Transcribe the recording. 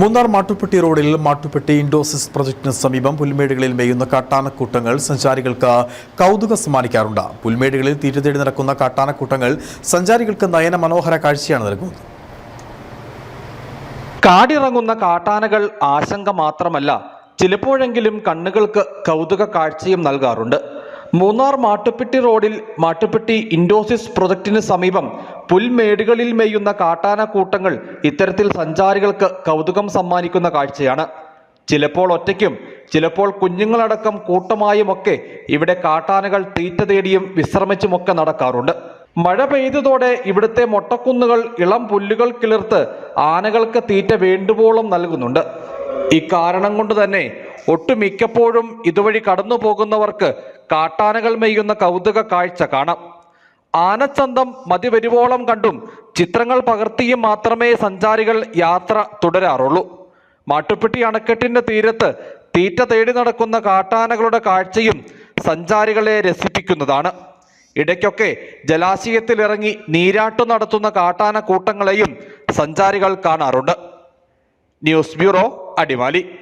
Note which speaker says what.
Speaker 1: മൂന്നാർ മാട്ടുപ്പെട്ടി റോഡിൽ മാട്ടുപ്പെട്ടി ഇൻഡോസിസ് പ്രൊജക്ടിന് സമീപം പുൽമേടുകളിൽ മേയുന്ന കാട്ടാനക്കൂട്ടങ്ങൾ സഞ്ചാരികൾക്ക് കൗതുകം സമ്മാനിക്കാറുണ്ട്. പുൽമേടുകളിൽ തീരുതേടി തേടി നടക്കുന്ന കാട്ടാനക്കൂട്ടങ്ങൾ സഞ്ചാരികൾക്ക് നയന മനോഹര കാഴ്ചയാണ് നൽകുന്നത്.
Speaker 2: കാടിറങ്ങുന്ന കാട്ടാനകൾ ആശങ്ക മാത്രമല്ല ചിലപ്പോഴെങ്കിലും കണ്ണുകൾക്ക് കൗതുക കാഴ്ചയും നൽകാറുണ്ട്. മൂന്നാർ മാട്ടുപ്പെട്ടി റോഡിൽ മാട്ടുപ്പെട്ടി ഇൻഡോസിസ് പ്രൊജക്ടിന് സമീപം പുൽമേടുകളിൽ മേയുന്ന കാട്ടാന കൂട്ടങ്ങൾ ഇത്തരത്തിൽ സഞ്ചാരികൾക്ക് കൗതുകം സമ്മാനിക്കുന്ന കാഴ്ചയാണ്. ചിലപ്പോൾ ഒറ്റയ്ക്കും ചിലപ്പോൾ കുഞ്ഞുങ്ങളടക്കം കൂട്ടമായുമൊക്കെ ഇവിടെ കാട്ടാനകൾ തീറ്റ തേടിയും വിശ്രമിച്ചുമൊക്കെ നടക്കാറുണ്ട്. മഴ പെയ്തതോടെ ഇവിടുത്തെ മൊട്ടക്കുന്നുകൾ ഇളം പുല്ലുകൾ കിളിർത്ത് ആനകൾക്ക് തീറ്റ വേണ്ടുവോളം നൽകുന്നുണ്ട്. ഇക്കാരണം കൊണ്ട് തന്നെ ഒട്ടുമിക്കപ്പോഴും ഇതുവഴി കടന്നു പോകുന്നവർക്ക് കാട്ടാനകൾ മെയ്യുന്ന കൗതുക കാഴ്ച കാണാം. ആനച്ചന്തം മതിവരുവോളം കണ്ടും ചിത്രങ്ങൾ പകർത്തിയും മാത്രമേ സഞ്ചാരികൾ യാത്ര തുടരാറുള്ളൂ. മാട്ടുപ്പെട്ടി അണക്കെട്ടിന്റെ തീരത്ത് തീറ്റ തേടി നടക്കുന്ന കാട്ടാനകളുടെ കാഴ്ചയും സഞ്ചാരികളെ രസിപ്പിക്കുന്നതാണ്. ഇടയ്ക്കൊക്കെ ജലാശയത്തിലിറങ്ങി നീരാട്ടു നടത്തുന്ന കാട്ടാന കൂട്ടങ്ങളെയും സഞ്ചാരികൾ കാണാറുണ്ട്. News bureau Adimali.